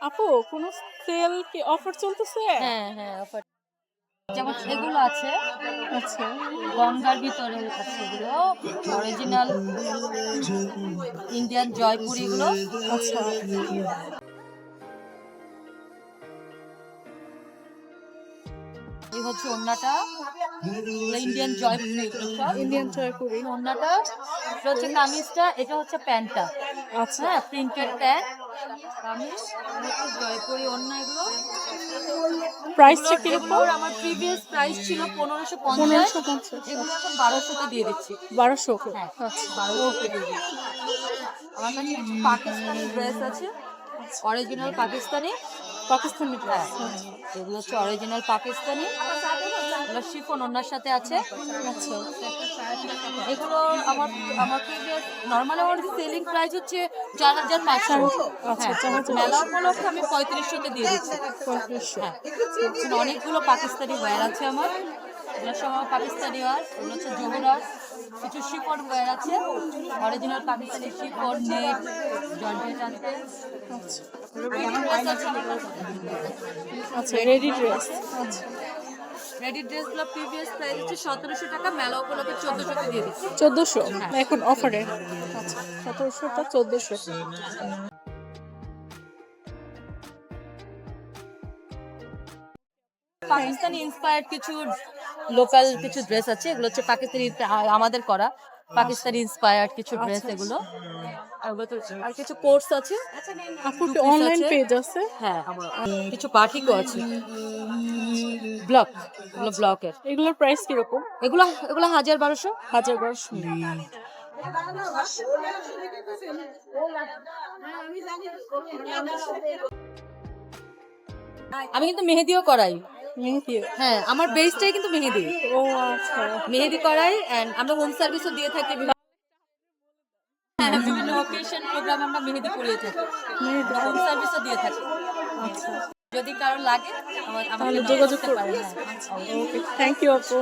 আপু কোনো সেল কি অফার চলতেছে? হ্যাঁ হ্যাঁ অফার যেমন এগুলো আছে আচ্ছা গঙ্গার ভিতরে আছে এগুলো অরিজিনাল ইন্ডিয়ান জয়পুরি গুলো আচ্ছা। এই হচ্ছে ওন্নাটা ইন্ডিয়ান জয়পুরি ইন্ডিয়ান জয়পুরি। ওন্নাটা এটা হচ্ছে কামিজটা এটা হচ্ছে প্যান্টটা। আচ্ছা। প্রিন্টেড প্যান্ট জয়পুরি ওন্না এগুলো প্রাইসটা কীরকম আমার প্রিভিয়াস প্রাইস ছিল পনেরোশো পঞ্চাশ। এগুলো এখন বারোশোতে দিয়ে দিচ্ছি। বারোশো হ্যাঁ আচ্ছা দিয়ে আমার কাছে পাকিস্তানি ড্রেস আছে। অরিজিনাল পাকিস্তানি। পাকিস্তানি হ্যাঁ ড্রেস এগুলো হচ্ছে অরিজিনাল পাকিস্তানি। এগুলো শিফন ওনার সাথে আছে। আচ্ছা। এগুলো আমার আমার নর্মালি আমার সেলিং প্রাইস হচ্ছে চার হাজার পাঁচশো। আচ্ছা, চার হাজার মেলা উপলক্ষে আমি পঁয়ত্রিশশোতে দিয়ে দিচ্ছি। পঁয়ত্রিশশো। হ্যাঁ অনেকগুলো পাকিস্তানি ওয়্যার আছে আমার। এগুলো সব আমার পাকিস্তানি ওয়্যার এগুলো হচ্ছে জহুরার কিছু শিফন ওয়্যার আছে। অরিজিনাল পাকিস্তানি শিফন নেট আচ্ছা। ড্রেস আছে। আচ্ছা রেডি ড্রেস আচ্ছা। রেডি ড্রেসগুলো প্রিভিয়াস প্রাইস হচ্ছে সতেরোশো টাকা মেলা উপলক্ষে চোদ্দোশোতে দিয়ে দিচ্ছি। চোদ্দোশো? এখন অফারে আচ্ছা সতেরোশোটা চোদ্দোশো। পাকিস্তানি ইন্সপায়ার্ড কিছু লোকাল কিছু ড্রেস আছে এগুলো হচ্ছে পাকিস্তানি আমাদের করা। পাকিস্তানি ইন্সপায়ার্ড কিছু ড্রেস এগুলো। আর ওগুলো তো- আর কিছু কোর্স আছে। অনলাইন। পেজ আছে। হ্যাঁ কিছু বাটিকও আছে। ব্লক এগুলো ব্লকের। এগুলোর প্রাইস কীরকম? এগুলো এগুলো হাজার বারোশো। হাজার বারোশো। আমি কিন্তু মেহেদিও করাই। মেহেদি? হ্যাঁ আমার বেসটাই কিন্তু মেহেদি। ও আচ্ছা। মেহেদি করাই এন্ড আমরা হোম সার্ভিসও দিয়ে থাকি। বিভিন্ন হ্যাঁ, বিভিন্ন অকেশন প্রোগ্রাম আমরা মেহেদি করিয়ে থাকি। হোম সার্ভিসও দিয়ে থাকি। আচ্ছা। যদি কারও লাগে আমার যোগাযোগ করতে পারেন। ওকে থ্যাংক ইউ আপু।